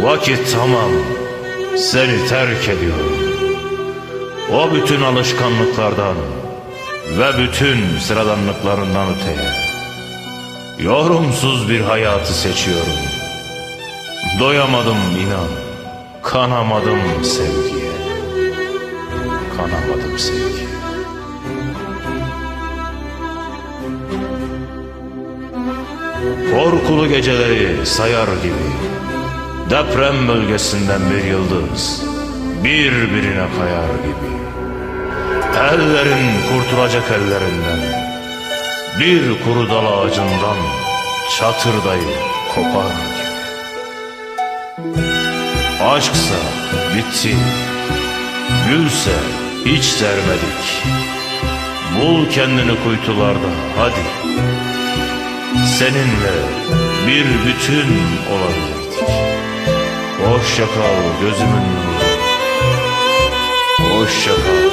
Vakit tamam. Seni terk ediyorum. O bütün alışkanlıklardan ve bütün sıradanlıklarından öteye. Yorumsuz bir hayatı seçiyorum. Doyamadım inan. Kanamadım sevgiye. Kanamadım sevgiye. Korkulu geceleri sayar gibi Deprem bölgesinden bir yıldız Birbirine kayar gibi. Ellerin kurtulacak ellerinden Bir kuru dal ağacından Çatırdayı kopar gibi. Aşksa bitti Gülse hiç dermedik. Bul kendini kuytularda hadi. Seninle bir bütün olabilirdik Hoşça kal gözümün nuru. Hoşça kal